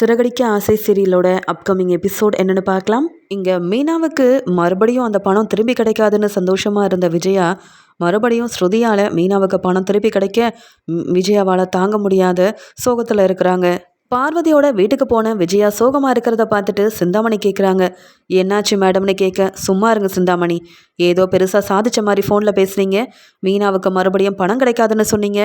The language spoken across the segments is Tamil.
சிறகடிக்க ஆசை சீரியலோட அப்கமிங் எபிசோட் என்னென்னு பார்க்கலாம். இங்கே மீனாவுக்கு மறுபடியும் அந்த பணம் திரும்பி கிடைக்காதுன்னு சந்தோஷமாக இருந்த விஜயா மறுபடியும் ஸ்ருதியால் மீனாவுக்கு பணம் திருப்பி கிடைக்க விஜயாவால் தாங்க முடியாத சோகத்தில் இருக்கிறாங்க. பார்வதியோட வீட்டுக்கு போன விஜயா சோகமாக இருக்கிறத பார்த்துட்டு சிந்தாமணி கேட்குறாங்க என்னாச்சு மேடம்னு கேட்க சும்மா இருங்க சிந்தாமணி. ஏதோ பெருசாக சாதிச்ச மாதிரி ஃபோனில் பேசுனீங்க. மீனாவுக்கு மறுபடியும் பணம் கிடைக்காதுன்னு சொன்னீங்க.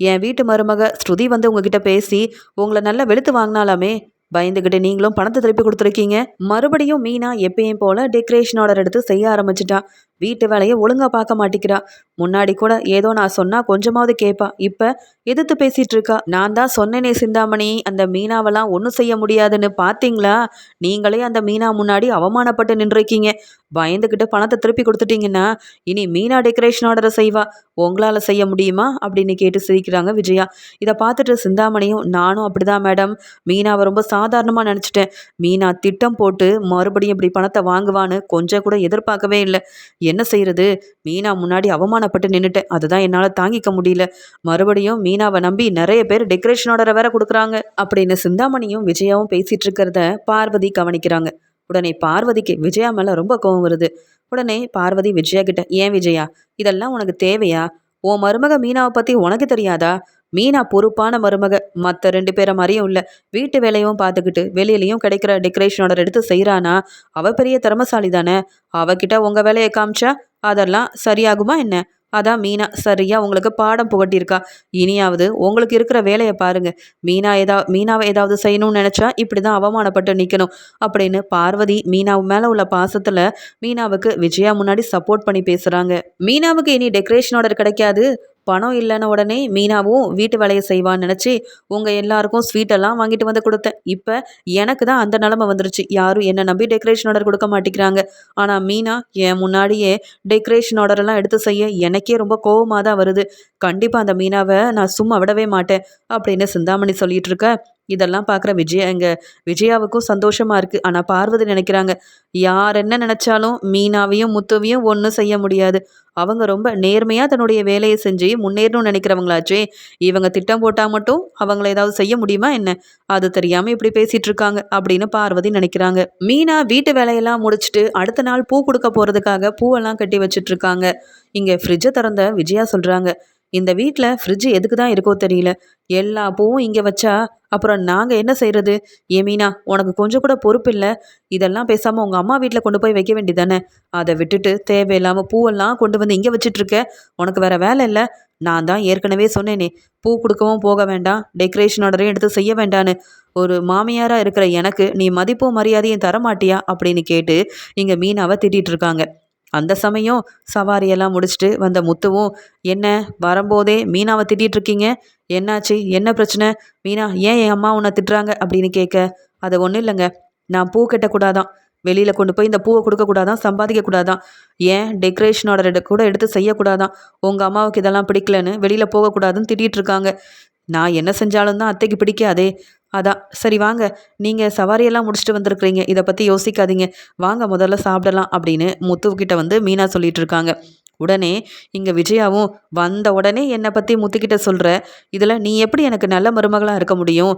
என் வீட்டு மருமக ஸ்ருதி வந்து உங்ககிட்ட பேசி உங்களை நல்லா வெளுத்து வாங்கினாலாமே? பயந்துக்கிட்டு நீங்களும் பணத்தை திருப்பி கொடுத்துருக்கீங்க. மறுபடியும் மீனா எப்பயும் போல டெக்கரேஷன் ஆர்டர் எடுத்து செய்ய ஆரம்பிச்சிட்டா. வீட்டு வேலையை ஒழுங்கா பார்க்க மாட்டேங்கிறா முன்னாடி கூட ஏதோ நான் சொன்னா கொஞ்சமாவது கேட்பா இப்ப எதிர்த்து பேசிட்டு இருக்கா. நான் தான் சொன்னேனே சிந்தாமணி அந்த மீனாவெல்லாம் ஒன்றும் செய்ய முடியாதுன்னு பார்த்தீங்களா நீங்களே அந்த மீனா முன்னாடி அவமானப்பட்டு நின்றுருக்கீங்க. பயந்துக்கிட்டு பணத்தை திருப்பி கொடுத்துட்டீங்கன்னா இனி மீனா டெக்கரேஷன் ஆர்டரை செய்வா. உங்களால் செய்ய முடியுமா? அப்படின்னு கேட்டு சிரிக்கிறாங்க விஜயா. இதை பார்த்துட்டு சிந்தாமணியும் நானும் அப்படிதான் மேடம். மீனாவை ரொம்ப சாதாரணமாக நினச்சிட்டேன். மீனா திட்டம் போட்டு மறுபடியும் இப்படி பணத்தை வாங்குவான்னு கொஞ்சம் கூட எதிர்பார்க்கவே இல்லை. என்ன செய்யறது மீனா முன்னாடி அவமானப்பட்டு நின்றுட்டேன் அதுதான் என்னால் தாங்கிக்க முடியல. மறுபடியும் மீனாவை நம்பி நிறைய பேர் டெக்கரேஷன் ஆர்டரை வேற கொடுக்குறாங்க. அப்படின்னு சிந்தாமணியும் விஜயாவும் பேசிட்டு இருக்கிறத பார்வதி கவனிக்கிறாங்க. உடனே பார்வதிக்கு விஜயா மேலே ரொம்ப கோவம் வருது. உடனே பார்வதி விஜயா கிட்ட ஏன் விஜயா? இதெல்லாம் உனக்கு தேவையா? உன் மருமக மீனாவை பற்றி உனக்கு தெரியாதா? மீனா பொறுப்பான மருமக. மற்ற ரெண்டு பேரை மாதிரியும் இல்லை. வீட்டு வேலையும் பார்த்துக்கிட்டு வெளியிலையும் கிடைக்கிற டெக்கரேஷன் ஆர்டர் எடுத்து செய்கிறானா அவ பெரிய திறமசாலி தானே. அவகிட்ட உங்கள் வேலையை காமிச்சா அதெல்லாம் சரியாகுமா என்ன? அதான் மீனா சரியா உங்களுக்கு பாடம் புகட்டியிருக்கா. இனியாவது உங்களுக்கு இருக்கிற வேலையை பாருங்க. மீனா ஏதா மீனாவை ஏதாவது செய்யணும்னு நினச்சா இப்படி தான் அவமானப்பட்டு நிற்கணும் அப்படின்னு பார்வதி மீனாவு மேலே உள்ள பாசத்தில் மீனாவுக்கு விஜயா முன்னாடி சப்போர்ட் பண்ணி பேசுகிறாங்க மீனாவுக்கு இனி டெக்கரேஷன் ஆர்டர் கிடைக்காது. பணம் இல்லைன்ன உடனே மீனாவும் வீட்டு வேலையை செய்வான்னு நினச்சி உங்கள் எல்லாருக்கும் ஸ்வீட்டெல்லாம் வாங்கிட்டு வந்து கொடுத்தேன். இப்போ எனக்கு தான் அந்த நிலமை வந்துருச்சு. யாரும் என்னை நம்பி டெக்கரேஷன் ஆர்டர் கொடுக்க மாட்டேங்கிறாங்க. ஆனால் மீனா என் முன்னாடியே டெக்கரேஷன் ஆர்டரெல்லாம் எடுத்து செய்ய எனக்கே ரொம்ப கோவமாக தான் வருது. கண்டிப்பாக அந்த மீனாவை நான் சும்மா விடவே மாட்டேன். அப்படின்னு சிந்தாமணி சொல்லிட்டு இருக்க இதெல்லாம் பார்க்குற விஜயா எங்கள் விஜயாவுக்கும் சந்தோஷமாக இருக்குது ஆனால் பார்வதி நினைக்கிறாங்க யார் என்ன நினச்சாலும் மீனாவையும் முத்துவையும் ஒன்றும் செய்ய முடியாது. அவங்க ரொம்ப நேர்மையாக தன்னுடைய வேலையை செஞ்சு முன்னேறணும்னு நினைக்கிறவங்களாச்சே. இவங்க திட்டம் போட்டால் மட்டும் அவங்கள ஏதாவது செய்ய முடியுமா என்ன? அது தெரியாமல் இப்படி பேசிகிட்டு இருக்காங்க அப்படின்னு பார்வதி நினைக்கிறாங்க. மீனா வீட்டு வேலையெல்லாம் முடிச்சுட்டு அடுத்த நாள் பூ கொடுக்க போகிறதுக்காக பூவெல்லாம் கட்டி வச்சுட்ருக்காங்க இங்கே ஃப்ரிட்ஜை திறந்த விஜயா சொல்கிறாங்க இந்த வீட்டில் ஃப்ரிட்ஜ் எதுக்கு தான் இருக்கோ தெரியல. எல்லா பூவும் இங்கே வச்சா அப்புறம் நாங்கள் என்ன செய்கிறது ஏ மீனா உனக்கு கொஞ்சம் கூட பொறுப்பு இல்லை. இதெல்லாம் பேசாமல் உங்கள் அம்மா வீட்டில் கொண்டு போய் வைக்க வேண்டியதானே அதை விட்டுட்டு தேவையில்லாமல் பூவெல்லாம் கொண்டு வந்து இங்கே வச்சிட்ருக்க உனக்கு வேறு வேலை இல்லை. நான் தான் ஏற்கனவே சொன்னேனே பூ கொடுக்கவும் போக வேண்டாம். டெக்கரேஷன் ஆர்டரையும் எடுத்து செய்ய வேண்டான்னு. ஒரு மாமியாராக இருக்கிற எனக்கு நீ மதிப்பும் மரியாதையும் தர மாட்டியா அப்படின்னு கேட்டு இங்கே மீனாவை திட்டிகிட்டு இருக்காங்க. அந்த சமயம் சவாரியெல்லாம் முடிச்சுட்டு வந்த முத்துவும் என்ன வரும்போதே மீனாவை திட்டிகிட்டு இருக்கீங்க என்னாச்சு? என்ன பிரச்சனை? மீனா ஏன் என் அம்மா உன்னை திட்டுறாங்க? அப்படின்னு கேட்க அது ஒன்றும் இல்லைங்க. நான் பூ கட்டக்கூடாதான். வெளியில் கொண்டு போய் இந்த பூவை கொடுக்கக்கூடாதான் சம்பாதிக்கக்கூடாதான். ஏன் டெக்கரேஷன் ஆர்டர் எடு கூட எடுத்து செய்யக்கூடாதான்? உங்கள் அம்மாவுக்கு இதெல்லாம் பிடிக்கலன்னு வெளியில் போகக்கூடாதுன்னு திட்டிகிட்டு இருக்காங்க நான் என்ன செஞ்சாலும் தான் அத்தைக்கு பிடிக்காதே. அதான் சரி வாங்க. நீங்கள் சவாரியெல்லாம் முடிச்சுட்டு வந்திருக்கிறீங்க. இதை பற்றி யோசிக்காதீங்க. வாங்க முதல்ல சாப்பிடலாம் அப்படின்னு முத்துக்கிட்ட வந்து மீனா சொல்லிட்டு இருக்காங்க. உடனே இங்கே விஜயாவும் வந்த உடனே என்னை பற்றி முத்துக்கிட்ட சொல்கிற இதில் நீ எப்படி எனக்கு நல்ல மருமகளாக இருக்க முடியும்?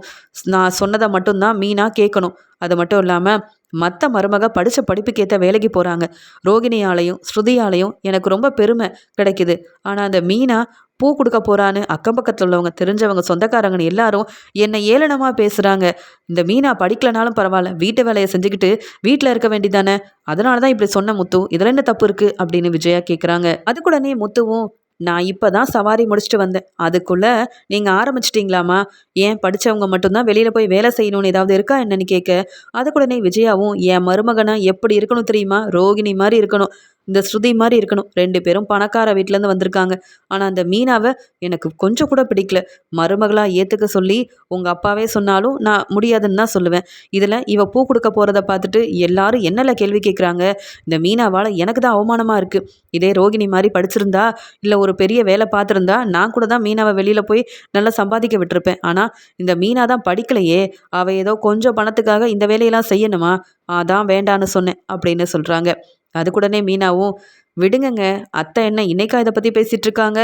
நான் சொன்னதை மட்டும்தான் மீனா கேட்கணும் அது மட்டும் இல்லாமல் மற்ற மருமக படித்த படிப்புக்கேற்ற வேலைக்கு போகிறாங்க ரோகிணியாலையும் ஸ்ருதியாலையும் எனக்கு ரொம்ப பெருமை கிடைக்குது. ஆனால் அந்த மீனா பூ கொடுக்க போகிறான்னு அக்கம் பக்கத்தில் உள்ளவங்க தெரிஞ்சவங்க சொந்தக்காரங்கன்னு எல்லாரும் என்னை ஏளனமாக பேசுகிறாங்க இந்த மீனா படிக்கலனாலும் பரவாயில்ல வீட்டு வேலையை செஞ்சுக்கிட்டு வீட்டில் இருக்க வேண்டிதானே அதனால தான் இப்படி சொன்ன முத்து இதில் என்ன தப்பு இருக்குது அப்படின்னு விஜயா கேட்குறாங்க அதுக்குடனே முத்துவும் நான் இப்போ தான் சவாரி முடிச்சுட்டு வந்தேன். அதுக்குள்ளே நீங்கள் ஆரம்பிச்சிட்டிங்களாமா ஏன் படித்தவங்க மட்டும்தான் வெளியில் போய் வேலை செய்யணும்னு ஏதாவது இருக்கா என்னன்னு கேட்க அதுக்குடனே விஜயாவும் என் மருமகனா எப்படி இருக்கணும் தெரியுமா? ரோகிணி மாதிரி இருக்கணும். இந்த ஸ்ருதி மாதிரி இருக்கணும். ரெண்டு பேரும் பணக்கார வீட்டிலேருந்து வந்திருக்காங்க. ஆனால் அந்த மீனாவை எனக்கு கொஞ்சம் கூட பிடிக்கல. மருமகளாக ஏற்றுக்க சொல்லி உங்கள் அப்பாவே சொன்னாலும் நான் முடியாதுன்னு தான் சொல்லுவேன். இதில் இவ பூ கொடுக்க போகிறத பார்த்துட்டு எல்லாரும் என்னல கேள்வி கேட்குறாங்க இந்த மீனாவால் எனக்கு தான் அவமானமாக இருக்குது இதே ரோகிணி மாதிரி படிச்சிருந்தா இல்லை ஒரு பெரிய வேலை பார்த்துருந்தா நான் கூட தான் மீனாவை வெளியில் போய் நல்லா சம்பாதிக்க விட்டுருப்பேன். ஆனால் இந்த மீனா தான் படிக்கலையே. அவள் ஏதோ கொஞ்சம் பணத்துக்காக இந்த வேலையெல்லாம் செய்யணுமா? அதான் வேண்டான்னு சொன்னேன் அப்படின்னு சொல்கிறாங்க அதுக்குடனே மீனாவும் விடுங்கங்க அத்தை என்ன இன்னைக்கா இதை பற்றி பேசிகிட்டு இருக்காங்க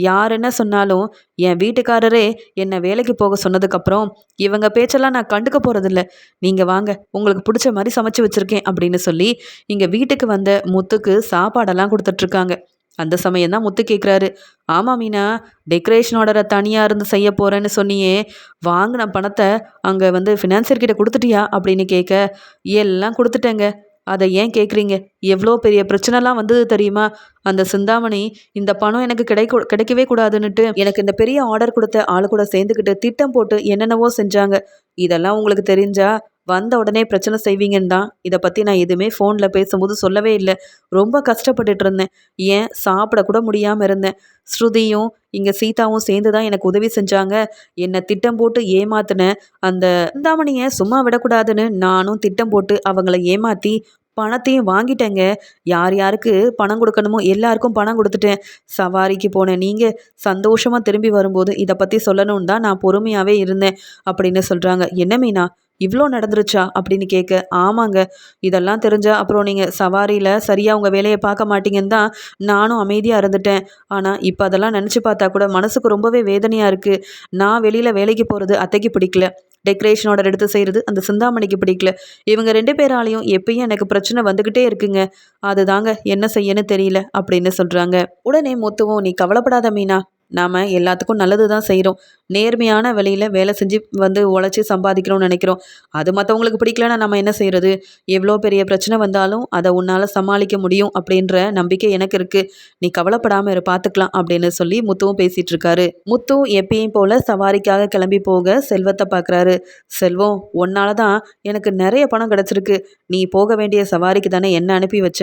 யார் என்ன சொன்னாலும் என் வீட்டுக்காரரே என்னை வேலைக்கு போக சொன்னதுக்கப்புறம் இவங்க பேச்செல்லாம் நான் கண்டுக்க போகிறதில்ல நீங்கள் வாங்க உங்களுக்கு பிடிச்ச மாதிரி சமைச்சு வச்சுருக்கேன் அப்படின்னு சொல்லி இங்கே வீட்டுக்கு வந்த முத்துக்கு சாப்பாடெல்லாம் கொடுத்துட்ருக்காங்க. அந்த சமயம் தான் முத்து கேட்குறாரு ஆமாம் மீனா டெக்கரேஷன் ஆர்டரை தனியாக இருந்து செய்ய போகிறேன்னு சொன்னியே வாங்கின பணத்தை அங்கே வந்து ஃபினான்சியர்கிட்ட கொடுத்துட்டியா? அப்படின்னு கேட்க எல்லாம் கொடுத்துட்டேங்க. அதை ஏன் கேட்குறீங்க எவ்வளோ பெரிய பிரச்சனைலாம் வந்தது தெரியுமா? அந்த சிந்தாமணி இந்த பணம் எனக்கு கிடைக்க கிடைக்கவே கூடாதுன்னுட்டு எனக்கு இந்த பெரிய ஆர்டர் கொடுத்த ஆளு கூட சேர்ந்துக்கிட்டு திட்டம் போட்டு என்னென்னவோ செஞ்சாங்க. இதெல்லாம் உங்களுக்கு தெரிஞ்சா வந்த உடனே பிரச்சனை செய்வீங்கன்னு தான். இதை பற்றி நான் எதுவுமே ஃபோனில் பேசும்போது சொல்லவே இல்லை. ரொம்ப கஷ்டப்பட்டுட்டு இருந்தேன். ஏன்? சாப்பிடக்கூட முடியாமல் இருந்தேன். ஸ்ருதியும் இங்கே சீதாவும் சேர்ந்து தான் எனக்கு உதவி செஞ்சாங்க. என்னை திட்டம் போட்டு ஏமாத்தின அந்த சிந்தாமணியை சும்மா விடக்கூடாதுன்னு நானும் திட்டம் போட்டு அவங்கள ஏமாற்றி பணத்தையும் வாங்கிட்டேங்க. யார் யாருக்கு பணம் கொடுக்கணுமோ எல்லாருக்கும் பணம் கொடுத்துட்டேன். சவாரிக்கு போனேன் நீங்கள் சந்தோஷமாக திரும்பி வரும்போது இதை பற்றி சொல்லணும்னு தான் நான் பொறுமையாகவே இருந்தேன். அப்படின்னு சொல்கிறாங்க என்ன மீனா? இவ்வளோ நடந்துருச்சா அப்படின்னு கேட்க ஆமாங்க. இதெல்லாம் தெரிஞ்ச அப்புறம் நீங்கள் சவாரியில் சரியாக உங்கள் வேலையை பார்க்க மாட்டீங்கன்னு தான் நானும் அமைதியாக இருந்துட்டேன். ஆனால் இப்போ அதெல்லாம் நினச்சி பார்த்தா கூட மனசுக்கு ரொம்பவே வேதனையாக இருக்குது நான் வெளியில் வேலைக்கு போகிறது அத்தைக்கு பிடிக்கல. டெக்கரேஷன் ஆர்டர் எடுத்து செய்கிறது அந்த சிந்தாமணிக்கு பிடிக்கல. இவங்க ரெண்டு பேராலையும் எப்பயும் எனக்கு பிரச்சனை வந்துக்கிட்டே இருக்குங்க. அதுதாங்க என்ன செய்யன்னு தெரியல அப்படின்னு சொல்கிறாங்க உடனே முத்துவும் நீ கவலைப்படாத மீனா. நாம் எல்லாத்துக்கும் நல்லது தான் செய்கிறோம் நேர்மையான வழியில் வேலை செஞ்சு வந்து உழைச்சி சம்பாதிக்கிறோம்னு நினைக்கிறோம். அது மற்றவங்களுக்கு பிடிக்கலன்னா நம்ம என்ன செய்கிறது எவ்வளோ பெரிய பிரச்சனை வந்தாலும் அதை உன்னால் சமாளிக்க முடியும் அப்படின்ற நம்பிக்கை எனக்கு இருக்குது நீ கவலைப்படாமல் இரு பார்த்துக்கலாம் அப்படின்னு சொல்லி முத்துவும் பேசிகிட்டு இருக்காரு. முத்து எப்பயும் போல் சவாரிக்காக கிளம்பி போக செல்வத்தை பார்க்குறாரு செல்வம் உன்னால தான் எனக்கு நிறைய பணம் கிடச்சிருக்கு. நீ போக வேண்டிய சவாரிக்கு தானே என்ன அனுப்பி வச்ச?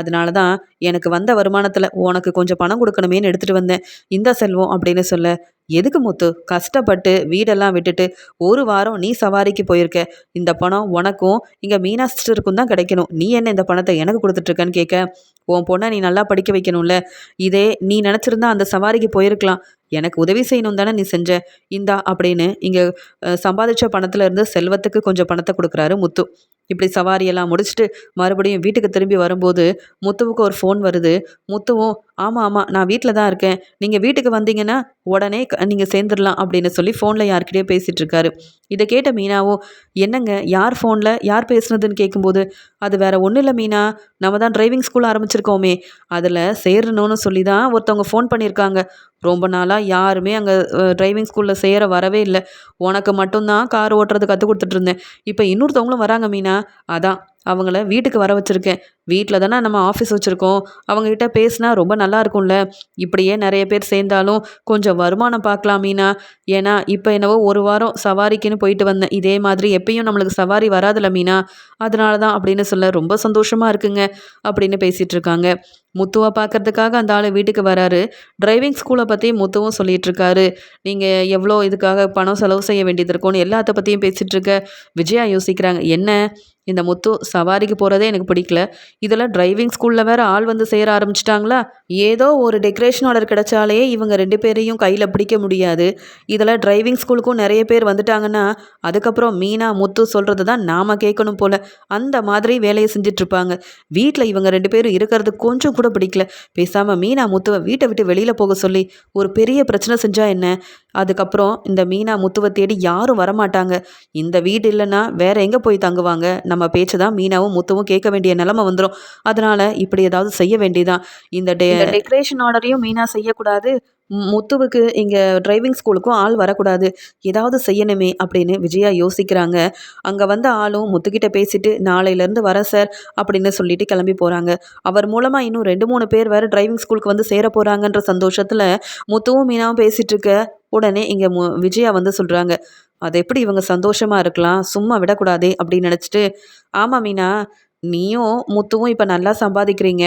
அதனால தான் எனக்கு வந்த வருமானத்தில் உனக்கு கொஞ்சம் பணம் கொடுக்கணுமேனு எடுத்துகிட்டு வந்தேன். இந்த செல்வம் அப்படின்னு சொல்ல எதுக்கு முத்து? கஷ்டப்பட்டு வீடெல்லாம் விட்டுட்டு ஒரு வாரம் நீ சவாரிக்கு போயிருக்க. இந்த பணம் உனக்கும் இங்கே மீனா சிஸ்டருக்கும் தான் கிடைக்கணும். நீ என்ன இந்த பணத்தை எனக்கு கொடுத்துட்ருக்கன்னு கேட்க உன் பொண்ணை நீ நல்லா படிக்க வைக்கணும்ல. இதே நீ நினச்சிருந்தா அந்த சவாரிக்கு போயிருக்கலாம். எனக்கு உதவி செய்யணும் தானே நீ செஞ்ச இந்தா அப்படின்னு இங்கே சம்பாதிச்ச பணத்துல இருந்து செல்வத்துக்கு கொஞ்சம் பணத்தை கொடுக்குறாரு முத்து. இப்படி சவாரியெல்லாம் முடிச்சுட்டு மறுபடியும் வீட்டுக்கு திரும்பி வரும்போது முத்துவுக்கு ஒரு ஃபோன் வருது. முத்துவும் ஆமாம் ஆமாம் நான் வீட்டில் தான் இருக்கேன். நீங்கள் வீட்டுக்கு வந்தீங்கன்னா உடனே நீங்கள் சேர்ந்துடலாம் அப்படின்னு சொல்லி ஃபோனில் யார்கிட்டயோ பேசிகிட்டு இருக்காரு. இதை கேட்ட மீனாவும் என்னங்க யார் ஃபோனில் யார் பேசுனதுன்னு கேட்கும்போது அது வேற ஒன்றும் இல்லை மீனா. நம்ம தான் டிரைவிங் ஸ்கூல் ஆரம்பிச்சிருக்கோமே. அதில் சேரணும்னு சொல்லி தான் ஒருத்தவங்க ஃபோன் பண்ணியிருக்காங்க. ரொம்ப நாளாக யாருமே அங்கே டிரைவிங் ஸ்கூலில் சேர வரவே இல்லை. உனக்கு மட்டும்தான் கார் ஓட்டுறது கற்றுக் கொடுத்துட்ருந்தேன் இப்போ இன்னொருத்தவங்களும் வராங்க மீனா. அதான். அவங்கள வீட்டுக்கு வர வச்சுருக்கேன். வீட்டில் தானே நம்ம ஆஃபீஸ் வச்சுருக்கோம். அவங்கக்கிட்ட பேசினா ரொம்ப நல்லா இருக்கும்ல. இப்படியே நிறைய பேர் சேர்ந்தாலும் கொஞ்சம் வருமானம் பார்க்கலாம் மீனா. ஏன்னா இப்போ என்னவோ ஒரு வாரம் சவாரிக்குன்னு போயிட்டு வந்தேன். இதே மாதிரி எப்பயும் நம்மளுக்கு சவாரி வராதுல்ல மீனா. அதனால தான் அப்படின்னு சொல்ல ரொம்ப சந்தோஷமாக இருக்குங்க அப்படின்னு பேசிகிட்டு இருக்காங்க. முத்துவை பார்க்கறதுக்காக அந்த ஆள் வீட்டுக்கு வராரு. டிரைவிங் ஸ்கூலை பற்றி முத்துவும் சொல்லிகிட்டு இருக்காரு. நீங்கள் எவ்வளோ இதுக்காக பணம் செலவு செய்ய வேண்டியது இருக்கும்னு எல்லாத்த பற்றியும் பேசிகிட்டு இருக்க. விஜயா யோசிக்கிறாங்க என்ன? இந்த முத்து சவாரிக்கு போகிறதே எனக்கு பிடிக்கல. இதில் டிரைவிங் ஸ்கூலில் வேறு ஆள் வந்து சேர ஆரம்பிச்சிட்டாங்களா? ஏதோ ஒரு டெக்கரேஷன் ஆர்டர் கிடைச்சாலே இவங்க ரெண்டு பேரையும் கையில் பிடிக்க முடியாது. இதில் டிரைவிங் ஸ்கூலுக்கும் நிறைய பேர் வந்துட்டாங்கன்னா அதுக்கப்புறம் மீனா முத்து சொல்கிறது தான் நாம் கேட்கணும் போல். அந்த மாதிரி வேலையை செஞ்சிட்ருப்பாங்க வீட்டில் இவங்க ரெண்டு பேரும் இருக்கிறது கொஞ்சம் கூட பிடிக்கல. பேசாமல் மீனா முத்துவை வீட்டை விட்டு வெளியில் போக சொல்லி ஒரு பெரிய பிரச்சனை செஞ்சால் என்ன? அதுக்கப்புறம் இந்த மீனா முத்துவை தேடி யாரும் வரமாட்டாங்க. இந்த வீடு இல்லைன்னா வேற எங்கே போய் தங்குவாங்க? நம்ம பேச்சு தான் மீனாவும் முத்துவும் கேட்க வேண்டிய நிலமை வந்துடும் அதனால இப்படி ஏதாவது செய்ய வேண்டியதான் இந்த டே டெக்கரேஷன் ஆர்டரையும் மீனா செய்யக்கூடாது. முத்துவுக்கு இங்கே டிரைவிங் ஸ்கூலுக்கும் ஆள் வரக்கூடாது. ஏதாவது செய்யணுமே அப்படின்னு விஜயா யோசிக்கிறாங்க. அங்கே வந்த ஆளும் முத்துக்கிட்ட பேசிட்டு நாளையிலேருந்து வர சார் அப்படின்னு சொல்லிட்டு கிளம்பி போகிறாங்க அவர் மூலமாக இன்னும் ரெண்டு மூணு பேர் வேறு டிரைவிங் ஸ்கூலுக்கு வந்து சேர போகிறாங்கன்ற சந்தோஷத்தில் முத்துவும் மீனாவும் பேசிகிட்டு இருக்க உடனே இங்கே மு விஜயா வந்து சொல்கிறாங்க அது எப்படி இவங்க சந்தோஷமாக இருக்கலாம்? சும்மா விடக்கூடாதே அப்படின்னு நினச்சிட்டு ஆமாம் மீனா நீயும் முத்துவும் இப்போ நல்லா சம்பாதிக்கிறீங்க.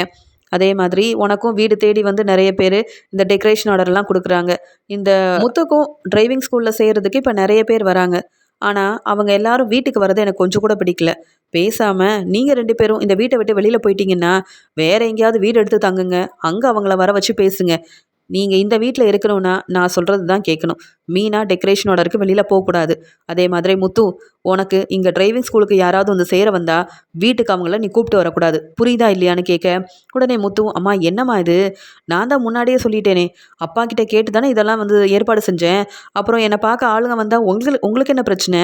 அதே மாதிரி உனக்கும் வீடு தேடி வந்து நிறைய பேர் இந்த டெக்கரேஷன் ஆர்டர்லாம் கொடுக்குறாங்க. இந்த முத்துக்கும் டிரைவிங் ஸ்கூலில் செய்கிறதுக்கு இப்போ நிறைய பேர் வராங்க. ஆனால் அவங்க எல்லாரும் வீட்டுக்கு வரது எனக்கு கொஞ்சம் கூட பிடிக்கல. பேசாமல் நீங்கள் ரெண்டு பேரும் இந்த வீட்டை விட்டு வெளியில் போயிட்டீங்கன்னா வேற எங்கேயாவது வீடு எடுத்து தங்குங்க. அங்கே அவங்கள வர வச்சு பேசுங்க. நீங்கள் இந்த வீட்டில் இருக்கணும்னா நான் சொல்கிறது தான் கேட்கணும். மீனா டெக்கரேஷனோட இருக்குது வெளியில் போகக்கூடாது. அதே மாதிரி முத்து உனக்கு இங்கே டிரைவிங் ஸ்கூலுக்கு யாராவது வந்து சேர வந்தால் வீட்டுக்கு அவங்கள நீ கூப்பிட்டு வரக்கூடாது. புரியுதா இல்லையான்னு கேட்க உடனே முத்து அம்மா என்னம்மா இது? நான் தான் முன்னாடியே சொல்லிட்டேனே. அப்பா கிட்ட கேட்டு தானே இதெல்லாம் வந்து ஏற்பாடு செஞ்சேன். அப்புறம் என்னை பார்க்க ஆளுங்க வந்தால் உங்களுக்கு உங்களுக்கு என்ன பிரச்சனை?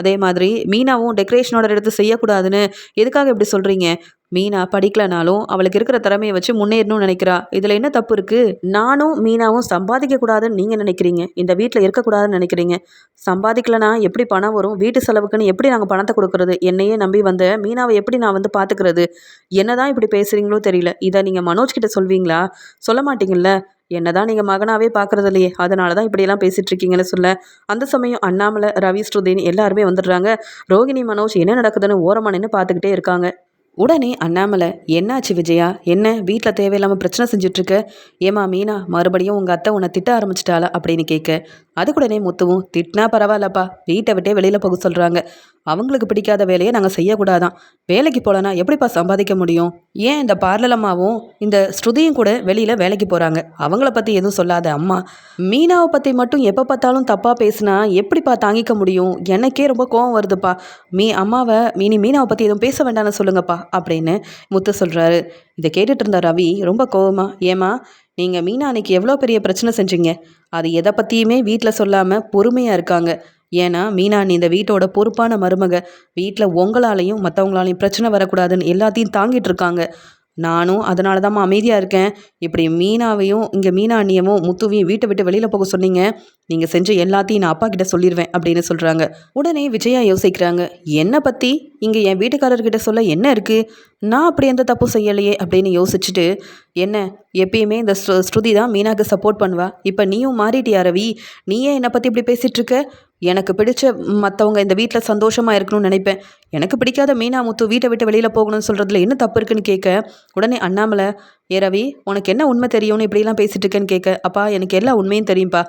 அதே மாதிரி மீனாவும் டெக்கரேஷனோட எடுத்து செய்யக்கூடாதுன்னு எதுக்காக இப்படி சொல்கிறீங்க மீனா படிக்கலனாலும் அவளுக்கு இருக்கிற திறமையை வச்சு முன்னேறணும்னு நினைக்கிறா. இதில் என்ன தப்பு இருக்குது நானும் மீனாவும் சம்பாதிக்கக்கூடாதுன்னு நீங்கள் நினைக்கிறீங்க? இந்த வீட்டில் இருக்கக்கூடாதுன்னு நினைக்கிறீங்க. சம்பாதிக்கலனா எப்படி பணம் வரும்? வீட்டு செலவுக்குன்னு எப்படி நாங்கள் பணத்தை கொடுக்கறது? என்னையே நம்பி வந்த மீனாவை எப்படி நான் வந்து பார்த்துக்கிறது என்னதான் இப்படி பேசுகிறீங்களோ தெரியல. இதை நீங்கள் மனோஜ் கிட்ட சொல்வீங்களா? சொல்ல மாட்டீங்கல்ல? என்னதான் நீங்கள் மகனாவே பார்க்குறது இல்லையே அதனால தான் இப்படியெல்லாம் பேசிகிட்ருக்கீங்கன்னு சொல்ல. அந்த சமயம் அண்ணாமலை ரவி ஸ்ருதின் எல்லாருமே வந்துடுறாங்க. ரோகிணி மனோஜ் என்ன நடக்குதுன்னு ஓரமாக நின்று பார்த்துக்கிட்டே இருக்காங்க. உடனே அண்ணாமலை என்னாச்சு விஜயா? என்ன? வீட்டில் தேவையில்லாமல் பிரச்சனை செஞ்சுட்ருக்க? ஏமா மீனா மறுபடியும் உங்கள் அத்தை உன்னை திட்ட ஆரம்பிச்சிட்டாளா? அப்படின்னு கேட்க அதுக்குடனே முத்துவும் திட்டினா பரவாயில்லப்பா வீட்டை விட்டே வெளியில் போக சொல்கிறாங்க அவங்களுக்கு பிடிக்காத வேலையை நாங்கள் செய்யக்கூடாதான். வேலைக்கு போகலன்னா எப்படிப்பா சம்பாதிக்க முடியும்? ஏன் இந்த பார்லலம்மாவும் இந்த ஸ்ருதியும் கூட வெளியில் வேலைக்கு போகிறாங்க அவங்கள பற்றி எதுவும் சொல்லாத அம்மா. மீனாவை பற்றி மட்டும் எப்போ பார்த்தாலும் தப்பாக பேசுனா எப்படிப்பா தாங்கிக்க முடியும்? எனக்கே ரொம்ப கோவம் வருதுப்பா. மீ அம்மாவை மீனி மீனாவை பற்றி எதுவும் பேச வேண்டாம்னு சொல்லுங்கப்பா அப்படின்னு முத்து சொல்கிறாரு இதை கேட்டுட்டு இருந்த ரவி ரொம்ப கோவமா ஏமா நீங்கள் மீனா அன்னைக்கு எவ்வளோ பெரிய பிரச்சனை செஞ்சீங்க? அது எதை பற்றியுமே வீட்டில் சொல்லாமல் பொறுமையாக இருக்காங்க. ஏன்னா மீனா நீ இந்த வீட்டோட பொறுப்பான மருமக. வீட்டில் உங்களாலையும் மற்றவங்களாலையும் பிரச்சனை வரக்கூடாதுன்னு எல்லாத்தையும் தாங்கிட்டு இருக்காங்க. நானும் அதனால தான் அமைதியாக இருக்கேன். இப்படி மீனாவையும் இங்கே மீனா முத்துவையும் வீட்டை விட்டு வெளியில் போக சொன்னீங்க. நீங்கள் செஞ்ச எல்லாத்தையும் நான் அப்பா கிட்ட சொல்லிடுவேன் அப்படின்னு சொல்கிறாங்க உடனே விஜயா யோசிக்கிறாங்க என்னை பற்றி இங்கே என் வீட்டுக்காரர்கிட்ட சொல்ல என்ன இருக்குது நான் அப்படி எந்த தப்பு செய்யலையே அப்படின்னு யோசிச்சுட்டு என்ன எப்பயுமே இந்த ஸ்ரு ஸ்ருதி தான் மீனாக்கு சப்போர்ட் பண்ணுவா. இப்போ நீயும் மாறிட்டியா ரவி? நீயே என்னை பற்றி இப்படி பேசிகிட்டு இருக்க? எனக்கு பிடிச்ச மற்றவங்க இந்த வீட்டில் சந்தோஷமாக இருக்கணும்னு நினைப்பேன். எனக்கு பிடிக்காத மீனாமுத்து வீட்டை விட்டு வெளியில் போகணும்னு சொல்கிறதுல என்ன தப்பு இருக்குன்னு கேட்க உடனே அண்ணாமலை ஏ ரவி உனக்கு என்ன உண்மை தெரியும்னு இப்படிலாம் பேசிட்டு இருக்கேன்னு கேட்க அப்பா எனக்கு எல்லா உண்மையும் தெரியும்ப்பா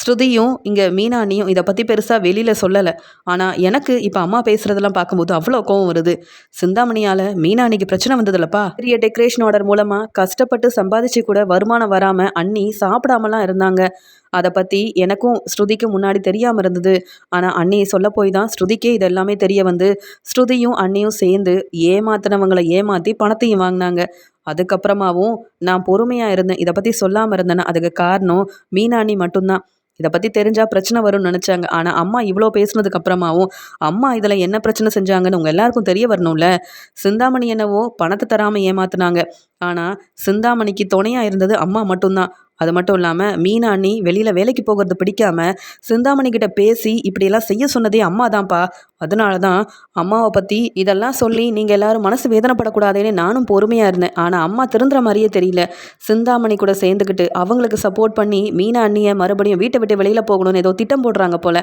ஸ்ருதியும் இங்கே மீனானியும் இதை பற்றி பெருசாக வெளியில் சொல்லலை. ஆனால் எனக்கு இப்போ அம்மா பேசுகிறதெல்லாம் பார்க்கும்போது அவ்வளோ கோவம் வருது. சிந்தாமணியால் மீனானிக்கு பிரச்சனை வந்ததில்லப்பா? பெரிய டெக்கரேஷன் ஆர்டர் மூலமாக கஷ்டப்பட்டு சம்பாதிச்சு கூட வருமானம் வராமல் அண்ணி சாப்பிடாமலாம் இருந்தாங்க. அதை பற்றி எனக்கும் ஸ்ருதிக்கு முன்னாடி தெரியாமல் இருந்தது. ஆனால் அன்னையை சொல்ல போய் தான் ஸ்ருதிக்கே இது எல்லாமே தெரிய வந்து ஸ்ருதியும் அண்ணியும் சேர்ந்து ஏமாத்தினவங்களை ஏமாற்றி பணத்தையும் வாங்கினாங்க. அதுக்கப்புறமாவும் நான் பொறுமையாக இருந்தேன். இதை பற்றி சொல்லாமல் இருந்தேன்னா அதுக்கு காரணம் மீனாணி மட்டும்தான். இதை பற்றி தெரிஞ்சால் பிரச்சனை வரும்னு நினச்சாங்க. ஆனால் அம்மா இவ்வளோ பேசினதுக்கப்புறமாவும் அம்மா இதில் என்ன பிரச்சனை செஞ்சாங்கன்னு உங்கள் எல்லாருக்கும் தெரிய வரணும்ல? சிந்தாமணி என்னவோ பணத்தை தராமல் ஏமாத்துனாங்க. ஆனால் சிந்தாமணிக்கு துணையாக இருந்தது அம்மா மட்டும்தான். அது மட்டும் இல்லாமல் மீனாண்ணி வெளியில் வேலைக்கு போகிறது பிடிக்காம சிந்தாமணி கிட்ட பேசி இப்படியெல்லாம் செய்ய சொன்னதே அம்மா தான்ப்பா. அதனால தான் அம்மாவை பற்றி இதெல்லாம் சொல்லி நீங்கள் எல்லாரும் மனசு வேதனைப்படக்கூடாதுன்னு நானும் பொறுமையாக இருந்தேன். ஆனால் அம்மா திருந்துற மாதிரியே தெரியல. சிந்தாமணி கூட சேர்ந்துக்கிட்டு அவங்களுக்கு சப்போர்ட் பண்ணி மீனா அண்ணியை மறுபடியும் வீட்டை விட்டு வெளியில் போகணும்னு ஏதோ திட்டம் போடுறாங்க போல்.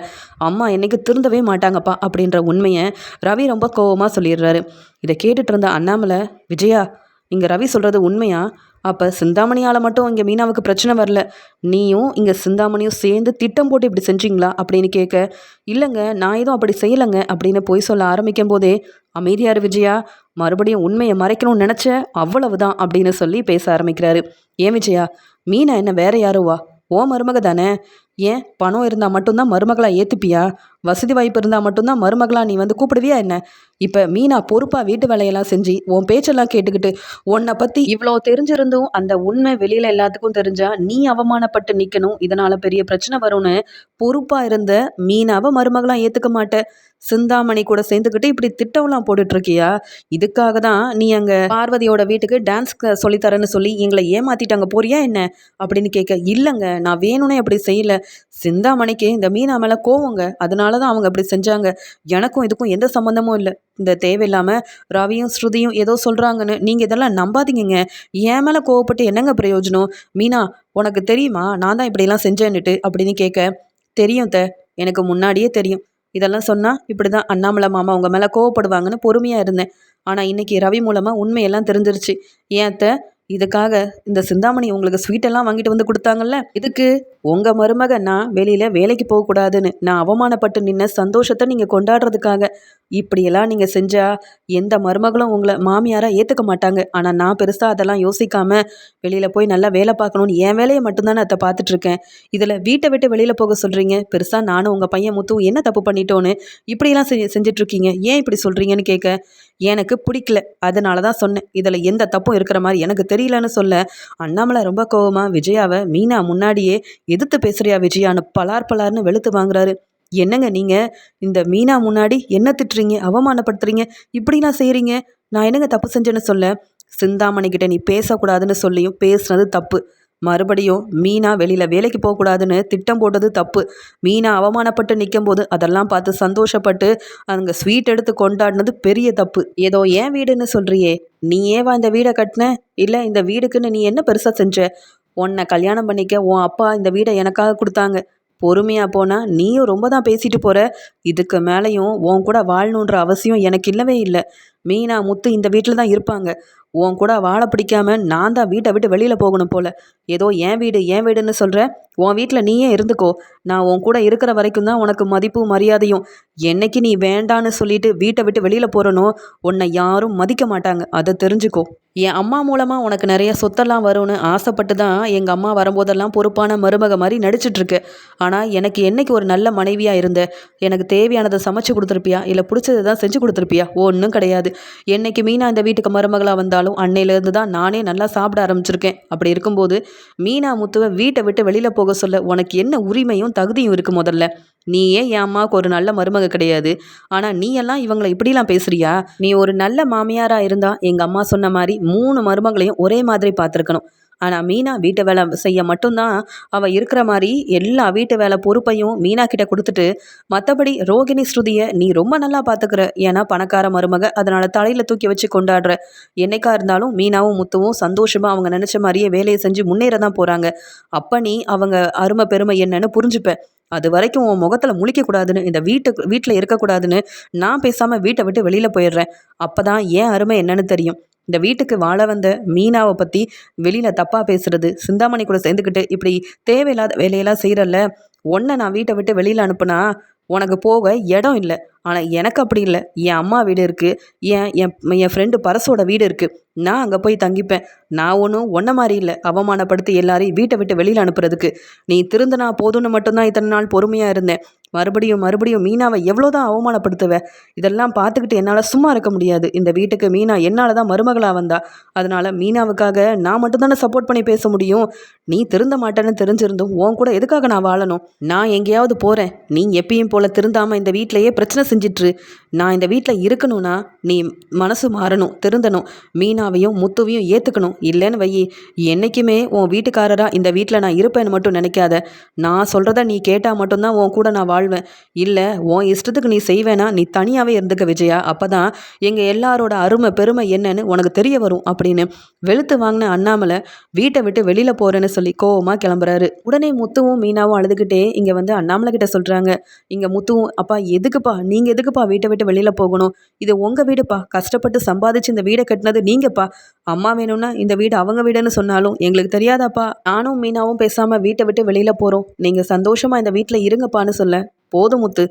அம்மா என்னைக்கு திருந்தவே மாட்டாங்கப்பா அப்படின்ற உண்மையை ரவி ரொம்ப கோவமாக சொல்லிடுறாரு. இதை கேட்டுட்டு இருந்த அண்ணாமலை விஜயா இங்கே ரவி சொல்கிறது உண்மையா? அப்போ சிந்தாமணியால் மட்டும் இங்கே மீனாவுக்கு பிரச்சனை வரல. நீயும் இங்கே சிந்தாமணியும் சேர்ந்து திட்டம் போட்டு இப்படி செஞ்சீங்களா? அப்படின்னு கேட்க இல்லைங்க நான் எதுவும் அப்படி செய்யலைங்க அப்படின்னு போய் சொல்ல ஆரம்பிக்கும் போதே அமைதியார் விஜயா மறுபடியும் உண்மையை மறைக்கணும்னு நினச்ச அவ்வளவுதான் அப்படின்னு சொல்லி பேச ஆரம்பிக்கிறாரு. ஏன் விஜயா மீனா என்ன வேற யாருவா ஓ மருமக தானே ஏன்? பணம் இருந்தால் மட்டும்தான் மருமகளாக ஏற்றுப்பியா வசதி வாய்ப்பு இருந்தால் மட்டும்தான் மருமகளாக நீ வந்து கூப்பிடுவியா என்ன? இப்போ மீனா பொறுப்பாக வீட்டு வேலையெல்லாம் செஞ்சு உன் பேச்செல்லாம் கேட்டுக்கிட்டு உன்னை பற்றி இவ்வளோ தெரிஞ்சிருந்தும் அந்த உண்மை வெளியில் எல்லாத்துக்கும் தெரிஞ்சா நீ அவமானப்பட்டு நிற்கணும் இதனால் பெரிய பிரச்சனை வரும்னு பொறுப்பாக இருந்த மீனாவை மருமகளாக ஏற்றுக்க மாட்டேன் சிந்தாமணி கூட சேர்ந்துக்கிட்டு இப்படி திட்டம்லாம் போட்டுட்ருக்கியா? இதுக்காக தான் நீ அங்கே பார்வதியோட வீட்டுக்கு டான்ஸ் சொல்லித்தரேன்னு சொல்லி எங்களை ஏமாற்றிட்டாங்க போறியா என்ன? அப்படின்னு கேட்க இல்லைங்க நான் வேணும்னே அப்படி செய்யலை. சிந்தாமணிக்கு இந்த மீனா மேலே கோவங்க. அதனால தான் அவங்க அப்படி செஞ்சாங்க. எனக்கும் இதுக்கும் எந்த சம்மந்தமும் இல்லை. இந்த தேவையில்லாமல் ரவியும் ஸ்ருதியும் ஏதோ சொல்கிறாங்கன்னு நீங்கள் இதெல்லாம் நம்பாதீங்க என் மேலே கோவப்பட்டு என்னங்க பிரயோஜனம்? மீனா உனக்கு தெரியுமா? நான் தான் இப்படிலாம் செஞ்சேன்னுட்டு அப்படின்னு கேட்க தெரியும் த. எனக்கு முன்னாடியே தெரியும். இதெல்லாம் சொன்னால் இப்படி தான் அண்ணாமலை மாமா உங்கள் மேலே கோவப்படுவாங்கன்னு பொறுமையாக இருந்தேன். ஆனால் இன்றைக்கி ரவி மூலமாக உண்மையெல்லாம் தெரிஞ்சிருச்சு. ஏன் அத்தை? இதுக்காக இந்த சிந்தாமணி உங்களுக்கு ஸ்வீட்டெல்லாம் வாங்கிட்டு வந்து கொடுத்தாங்கல்ல? இதுக்கு உங்கள் மருமக நான் வெளியில் வேலைக்கு போகக்கூடாதுன்னு நான் அவமானப்பட்டு நின்ன சந்தோஷத்தை நீங்கள் கொண்டாடுறதுக்காக. இப்படியெல்லாம் நீங்கள் செஞ்சால் எந்த மருமகளும் உங்களை மாமியாராக ஏற்றுக்க மாட்டாங்க. ஆனால் நான் பெருசாக அதெல்லாம் யோசிக்காம வெளியில் போய் நல்லா வேலை பார்க்கணும்னு என் வேலையை மட்டும்தானே அதை பார்த்துட்ருக்கேன். இதில் வீட்டை விட்டு வெளியில் போக சொல்கிறீங்க பெருசாக நானும் உங்கள் பையன் முத்து என்ன தப்பு பண்ணிட்டோன்னு இப்படியெல்லாம் செஞ்சுட்டு இருக்கீங்க ஏன் இப்படி சொல்கிறீங்கன்னு கேட்க எனக்கு பிடிக்கல. அதனால தான் சொன்னேன். இதில் எந்த தப்பும் இருக்கிற மாதிரி எனக்கு தெரியலன்னு சொல்ல அண்ணாமலை ரொம்ப கோவமாக விஜயாவை மீனா முன்னாடியே எதிர்த்து பேசுறியா விஜயான்னு பலார் பலார்னு வெளுத்து வாங்குறாரு. என்னங்க நீங்கள் இந்த மீனா முன்னாடி என்ன திட்டுறீங்க? அவமானப்படுத்துறீங்க? இப்படிலாம் செய்கிறீங்க நான் என்னங்க தப்பு செஞ்சேன்னு சொல்ல? சிந்தாமணி கிட்ட நீ பேசக்கூடாதுன்னு சொல்லியும் பேசுனது தப்பு. மறுபடியும் மீனா வெளியில் வேலைக்கு போகக்கூடாதுன்னு திட்டம் போட்டது தப்பு. மீனா அவமானப்பட்டு நிற்கும் போது அதெல்லாம் பார்த்து சந்தோஷப்பட்டு அங்கே ஸ்வீட் எடுத்து கொண்டாடினது பெரிய தப்பு. ஏதோ ஏன் வீடுன்னு சொல்கிறியே நீ ஏவா இந்த வீடை கட்டின? இல்லை இந்த வீடுக்குன்னு நீ என்ன பெருசாக செஞ்ச? உன்னை கல்யாணம் பண்ணிக்க உன் அப்பா இந்த வீடை எனக்காக கொடுத்தாங்க. பொறுமையாக போனால் நீயும் ரொம்ப தான் பேசிட்டு போகிற இதுக்கு மேலேயும் உன் கூட வாழணுன்ற அவசியம் எனக்கு இல்லவே இல்லை. மீனா முத்து இந்த வீட்டில் தான் இருப்பாங்க. உன் கூட வாழ பிடிக்காம நான் தான் வீட்டை விட்டு வெளியில் போகணும் போல. ஏதோ என் வீடு என் வீடுன்னு சொல்கிற உன் வீட்டில் நீயே இருந்துக்கோ. நான் உன் கூட இருக்கிற வரைக்கும் தான் உனக்கு மதிப்பு மரியாதையும். என்னைக்கு நீ வேண்டான்னு சொல்லிட்டு வீட்டை விட்டு வெளியில் போகிறனோ உன்னை யாரும் மதிக்க மாட்டாங்க. அதை தெரிஞ்சுக்கோ. என் அம்மா மூலமாக உனக்கு நிறைய சொத்தெல்லாம் வரும்னு ஆசைப்பட்டு தான் எங்கள் அம்மா வரும்போதெல்லாம் பொறுப்பான மருமக மாதிரி நடிச்சிட்ருக்கு. ஆனால் எனக்கு என்னைக்கு ஒரு நல்ல மனைவியாக இருந்த? எனக்கு தேவையானதை சமைச்சு கொடுத்துருப்பியா? இல்லை பிடிச்சதை தான் செஞ்சு கொடுத்துருப்பியா? ஒன்றும் கிடையாது. என்னைக்கு மீனா இந்த வீட்டுக்கு மருமகளாக வந்தாலும் அன்னையிலேருந்து தான் நானே நல்லா சாப்பிட ஆரம்பிச்சிருக்கேன். அப்படி இருக்கும்போது மீனா முத்துவை வீட்டை விட்டு வெளியில் போக சொல்ல உனக்கு என்ன உரிமையும் தகுதியும் இருக்குது முதல்ல. நீயே என் அம்மாவுக்கு ஒரு நல்ல மருமக கிடையாது? ஆனால் நீ எல்லாம் இவங்களை இப்படிலாம் பேசுறியா? நீ ஒரு நல்ல மாமியாராக இருந்தால் எங்கள் அம்மா சொன்ன மாதிரி மூணு மருமகளையும் ஒரே மாதிரி பார்த்துருக்கணும். ஆனால் மீனா வீட்டு வேலை செய்ய மட்டும்தான். அவள் இருக்கிற மாதிரி எல்லா வீட்டு வேலை பொறுப்பையும் மீனா கிட்ட கொடுத்துட்டு மற்றபடி ரோகிணி ஸ்ருதியை நீ ரொம்ப நல்லா பார்த்துக்கிற ஏன்னா பணக்கார மருமக அதனால் தலையில் தூக்கி வச்சு கொண்டாடுற. என்னைக்கா இருந்தாலும் மீனாவும் முத்துவும் சந்தோஷமாக அவங்க நினச்ச மாதிரியே வேலையை செஞ்சு முன்னேற தான் போகிறாங்க அப்போ நீ அவங்க அருமை பெருமை என்னன்னு புரிஞ்சுப்பேன் அது வரைக்கும் உன் முகத்தில் முழிக்கக்கூடாதுன்னு இந்த வீட்டுக்கு வீட்டில் இருக்கக்கூடாதுன்னு நான் பேசாமல் வீட்டை விட்டு வெளியில் போயிடுறேன். அப்போ தான் ஏன் அருமை என்னன்னு தெரியும். இந்த வீட்டுக்கு வாழ வந்த மீனாவை பற்றி வெளியில் தப்பாக பேசுறது சிந்தாமணி கூட சேர்ந்துக்கிட்டு இப்படி தேவையில்லாத வேலையெல்லாம் செய்கிறல்ல ஒன்றை நான் வீட்டை விட்டு வெளியில் அனுப்புனா உனக்கு போக இடம் இல்லை. ஆனால் எனக்கு அப்படி இல்லை. என் அம்மா வீடு இருக்குது என் என் என் ஃப்ரெண்டு பரசோட வீடு இருக்குது நான் அங்கே போய் தங்கிப்பேன். நான் ஒன்றும் ஒன்றை மாதிரி இல்லை. அவமானப்படுத்தி எல்லாரையும் வீட்டை விட்டு வெளியில் அனுப்புறதுக்கு. நீ திருந்தினா போதும்னு மட்டும்தான் இத்தனை நாள் பொறுமையாக இருந்தேன். மறுபடியும் மறுபடியும் மீனாவை எவ்வளோ தான் அவமானப்படுத்துவேன் இதெல்லாம் பார்த்துக்கிட்டு என்னால் சும்மா இருக்க முடியாது. இந்த வீட்டுக்கு மீனா என்னால் தான் மருமகளாக வந்தா. அதனால் மீனாவுக்காக நான் மட்டும்தானே சப்போர்ட் பண்ணி பேச முடியும்? நீ திருந்த மாட்டேன்னு தெரிஞ்சிருந்தும் உன் கூட எதுக்காக நான் வாழணும்? நான் எங்கேயாவது போகிறேன் நீ எப்பயும் போல் திருந்தாமல் இந்த வீட்டிலையே பிரச்சனை செஞ்சிட்ரு. நான் இந்த வீட்டில் இருக்கணும்னா நீ மனசு மாறணும் திருந்தணும். மீனாவையும் முத்துவையும் ஏற்றுக்கணும் இல்லைன்னு வை என்றைக்குமே உன் வீட்டுக்காரராக இந்த வீட்டில் நான் இருப்பேன்னு மட்டும் நினைக்காத. நான் சொல்கிறத நீ கேட்டால் மட்டும்தான் உன் கூட நான் வாழ்வேன். இல்லை உன் இஷ்டத்துக்கு நீ செய்வேனா நீ தனியாகவே இருந்துக்க விஜயா. அப்போ தான் எங்கள் எல்லாரோட அருமை பெருமை என்னன்னு உனக்கு தெரிய வரும் அப்படின்னு வெளுத்து வாங்கின அண்ணாமலை வீட்டை விட்டு வெளியில் போகிறேன்னு சொல்லி கோவமாக கிளம்புறாரு. உடனே முத்துவும் மீனாவும் அழுதுகிட்டே இங்கே வந்து அண்ணாமலை கிட்ட சொல்கிறாங்க இங்கே முத்துவும் அப்பா எதுக்குப்பா? நீங்கள் நீங்கள் எதுக்குப்பா வீட்டை விட்டு வெளியில் போகணும்? இது உங்கள் வீடுப்பா. கஷ்டப்பட்டு சம்பாதிச்சு இந்த வீடை கட்டினது நீங்கப்பா. அம்மா வேணும்னா இந்த வீடு அவங்க வீடுன்னு சொன்னாலும் எங்களுக்கு தெரியாதாப்பா. நானும் மீனாவும் பேசாமல் வீட்டை விட்டு வெளியில் போகிறோம் நீங்கள் சந்தோஷமாக இந்த வீட்டில் இருங்கப்பான்னு சொல்ல. போதும் முத்து.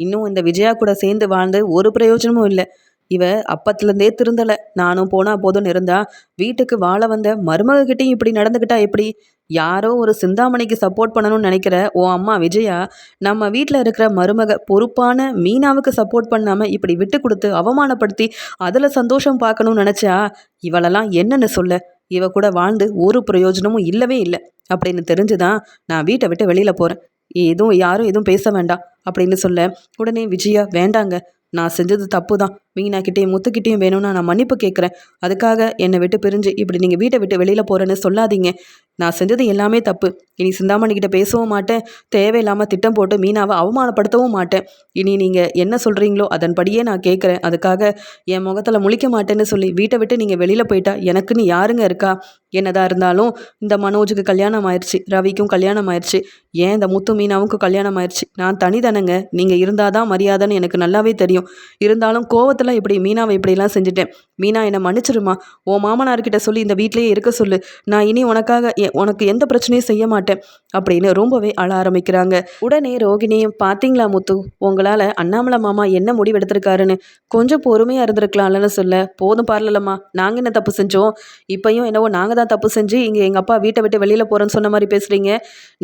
இன்னும் இந்த விஜயா கூட சேர்ந்து வாழ்ந்து ஒரு பிரயோஜனமும் இல்லை. இவ அப்பத்துலேருந்தே திருந்தலை. நானும் போனால் போதும்னு இருந்தா வீட்டுக்கு வாழ வந்த மருமகிட்டையும் இப்படி நடந்துக்கிட்டா எப்படி? யாரோ ஒரு சிந்தாமணிக்கு சப்போர்ட் பண்ணணும்னு நினைக்கிற ஓ அம்மா விஜயா நம்ம வீட்டில் இருக்கிற மருமக பொறுப்பான மீனாவுக்கு சப்போர்ட் பண்ணாமல் இப்படி விட்டு கொடுத்து அவமானப்படுத்தி அதில் சந்தோஷம் பார்க்கணும்னு நினச்சா இவளெல்லாம் என்னன்னு சொல்ல? இவ கூட வாழ்ந்து ஒரு பிரயோஜனமும் இல்லவே இல்லை. அப்படின்னு தெரிஞ்சுதான் நான் வீட்டை விட்டு வெளியில் போகிறேன் எதுவும் யாரும் எதுவும் பேச வேண்டாம் அப்படின்னு சொல்ல உடனே விஜயா வேண்டாங்க. நான் செஞ்சது தப்பு தான் மீனாக்கிட்டேயும் முத்துக்கிட்டேயும் வேணும்னா நான் மன்னிப்பு கேட்குறேன். அதுக்காக என்னை விட்டு பிரிஞ்சு இப்படி நீங்கள் வீட்டை விட்டு வெளியில் போகிறேன்னு சொல்லாதீங்க. நான் செஞ்சது எல்லாமே தப்பு. இனி சிந்தாமணிக்கிட்ட பேசவும் மாட்டேன். தேவையில்லாமல் திட்டம் போட்டு மீனாவை அவமானப்படுத்தவும் மாட்டேன். இனி நீங்கள் என்ன சொல்கிறீங்களோ அதன்படியே நான் கேட்குறேன் அதுக்காக என் முகத்தில் முழிக்க மாட்டேன்னு சொல்லி வீட்டை விட்டு நீங்கள் வெளியில் போயிட்டா எனக்குன்னு யாருங்க இருக்கா? என்னதான் இருந்தாலும் இந்த மனோஜுக்கு கல்யாணம் ஆயிடுச்சு ரவிக்கும் கல்யாணம் ஆயிடுச்சு ஏன் இந்த முத்து மீனாவுக்கும் கல்யாணம் ஆயிடுச்சு நான் தனிதானங்க. நீங்கள் இருந்தால் தான் மரியாதைன்னு எனக்கு நல்லாவே தெரியும். இருந்தாலும் கோவத்தில் இப்படி மீனாவை இப்படிலாம் செஞ்சுட்டேன். மீனா என்னை மன்னிச்சிருமா? உன் மாமனார்கிட்ட சொல்லி இந்த வீட்டிலேயே இருக்க சொல்லு. நான் இனி உனக்காக உனக்கு எந்த பிரச்சனையும் செய்ய மாட்டேன் அப்படின்னு ரொம்பவே அழ ஆரம்பிக்கிறாங்க. உடனே ரோகிணியும் பார்த்தீங்களா முத்து உங்களால் அண்ணாமலை மாமா என்ன முடிவு எடுத்திருக்காருன்னு கொஞ்சம் பொறுமையாக இருந்திருக்கலாம்லன்னு சொல்ல. போதும் பார்லலம்மா நாங்கள் என்ன தப்பு செஞ்சோம்? இப்பயும் என்னவோ நாங்கள் தான் தப்பு செஞ்சு இங்கே எங்கள் அப்பா வீட்டை விட்டு வெளியில் போகிறேன்னு சொன்ன மாதிரி பேசுகிறீங்க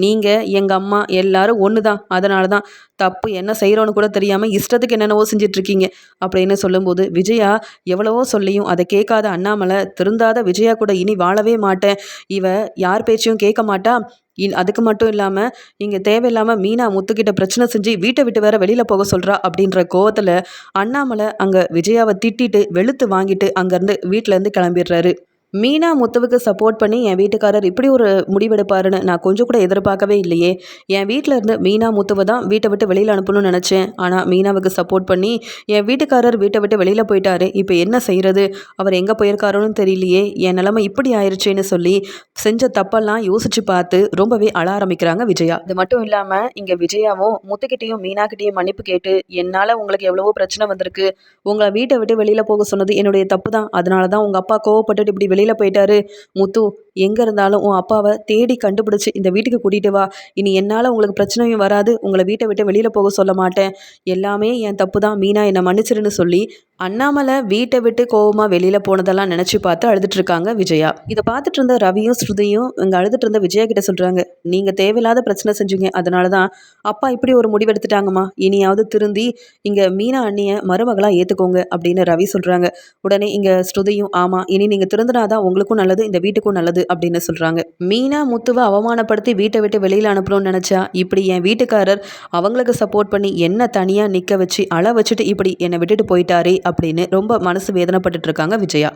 நீங்கள் எங்கள் அம்மா எல்லாரும் ஒன்று தான். அதனால தான் தப்பு என்ன செய்கிறோன்னு கூட தெரியாமல் இஷ்டத்துக்கு என்னென்னவோ செஞ்சிட்ருக்கீங்க அப்படின்னு சொல்லும்போது விஜயா எவ்வளவோ சொல்லியும் அதை கேட்காத அண்ணாமலை திருந்தாத விஜயா கூட இனி வாழவே மாட்டேன். இவ யார் பேச்சையும் கேட்க மாட்டா. இன் அதுக்கு மட்டும் இல்லாமல் இங்கே தேவையில்லாமல் மீனா முத்துக்கிட்ட பிரச்சனை செஞ்சு வீட்டை விட்டு வேற வெளியில் போக சொல்கிறா அப்படின்ற கோவத்தில் அண்ணாமலை அங்கே விஜயாவை திட்டிட்டு வெளுத்து வாங்கிட்டு அங்கேருந்து வீட்டிலேருந்து கிளம்பிடுறாரு. மீனா முத்துவுக்கு சப்போர்ட் பண்ணி என் வீட்டுக்காரர் இப்படி ஒரு முடிவெடுப்பாருன்னு நான் கொஞ்சம் கூட எதிர்பார்க்கவே இல்லையே. என் வீட்டில் இருந்து மீனா முத்துவை தான் வீட்டை விட்டு வெளியில் அனுப்பணும்னு நினச்சேன். ஆனால் மீனாவுக்கு சப்போர்ட் பண்ணி என் வீட்டுக்காரர் வீட்டை விட்டு வெளியில் போயிட்டாரு. இப்போ என்ன செய்கிறது அவர் எங்கே போயிருக்காரோன்னு தெரியலையே. என் நிலமை இப்படி ஆயிடுச்சேன்னு சொல்லி செஞ்ச தப்பெல்லாம் யோசிச்சு பார்த்து ரொம்பவே அழ ஆரம்பிக்கிறாங்க விஜயா. இது மட்டும் இல்லாமல் இங்கே விஜயாவும் முத்துக்கிட்டேயும் மீனாக்கிட்டேயும் மன்னிப்பு கேட்டு என்னால் உங்களுக்கு எவ்வளவோ பிரச்சனை வந்திருக்கு. உங்களை வீட்டை விட்டு வெளியில் போக சொன்னது என்னுடைய தப்பு தான். அதனால தான் உங்கள் அப்பா கோவப்பட்டுட்டு இப்படி வெளியில் போயிட்டாரு. முத்து எங்கே இருந்தாலும் உன் அப்பாவை தேடி கண்டுபிடிச்சி இந்த வீட்டுக்கு கூட்டிகிட்டு வா. இனி என்னால் உங்களுக்கு பிரச்சனையும் வராது. உங்களை வீட்டை விட்டு வெளியில் போக சொல்ல மாட்டேன். எல்லாமே என் தப்பு தான். மீனா என்னை மன்னிச்சிருன்னு சொல்லி அண்ணாமலை வீட்டை விட்டு கோவமாக வெளியில் போனதெல்லாம் நினச்சி பார்த்து அழுதுட்டு இருக்காங்க விஜயா. இதை பார்த்துட்டு இருந்த ரவியும் ஸ்ருதியும் இங்கே அழுதுட்டு இருந்த விஜயா கிட்ட சொல்கிறாங்க நீங்கள் தேவையில்லாத பிரச்சனை செஞ்சீங்க அதனால தான் அப்பா இப்படி ஒரு முடிவெடுத்துட்டாங்கம்மா இனியாவது திருந்தி இங்கே மீனா அண்ணியை மருமகளாக ஏற்றுக்கோங்க அப்படின்னு ரவி சொல்கிறாங்க உடனே இங்கே ஸ்ருதியும் ஆமாம் இனி நீங்கள் திருந்தினாதான் உங்களுக்கும் நல்லது இந்த வீட்டுக்கும் நல்லது அப்படின்னு சொல்கிறாங்க மீனா முத்துவை அவமானப்படுத்தி வீட்டை விட்டு வெளியில் அனுப்பணும்னு நினச்சா இப்படி என் வீட்டுக்காரர் அவங்களுக்கு சப்போர்ட் பண்ணி என்ன தனியாக நிற்க வச்சு அள வச்சுட்டு இப்படி என்னை விட்டுட்டு போயிட்டாரே அப்படின்னு ரொம்ப மனசு வேதனைப்பட்டுட்டு இருக்காங்க விஜயா.